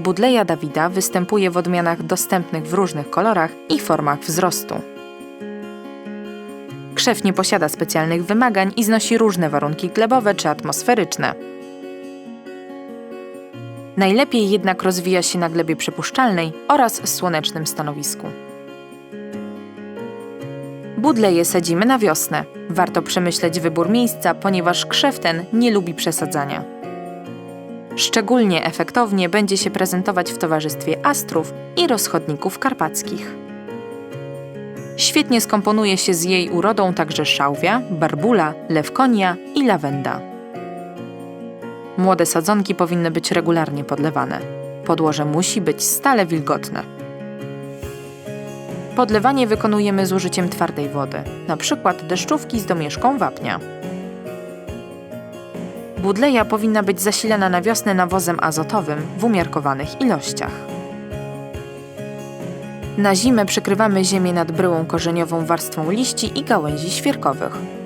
Budleja Dawida występuje w odmianach dostępnych w różnych kolorach i formach wzrostu. Krzew nie posiada specjalnych wymagań i znosi różne warunki glebowe czy atmosferyczne. Najlepiej jednak rozwija się na glebie przepuszczalnej oraz słonecznym stanowisku. Budleje sadzimy na wiosnę. Warto przemyśleć wybór miejsca, ponieważ krzew ten nie lubi przesadzania. Szczególnie efektownie będzie się prezentować w towarzystwie astrów i rozchodników karpackich. Świetnie skomponuje się z jej urodą także szałwia, barbula, lewkonia i lawenda. Młode sadzonki powinny być regularnie podlewane. Podłoże musi być stale wilgotne. Podlewanie wykonujemy z użyciem twardej wody, np. deszczówki z domieszką wapnia. Budleja powinna być zasilana na wiosnę nawozem azotowym w umiarkowanych ilościach. Na zimę przykrywamy ziemię nad bryłą korzeniową warstwą liści i gałęzi świerkowych.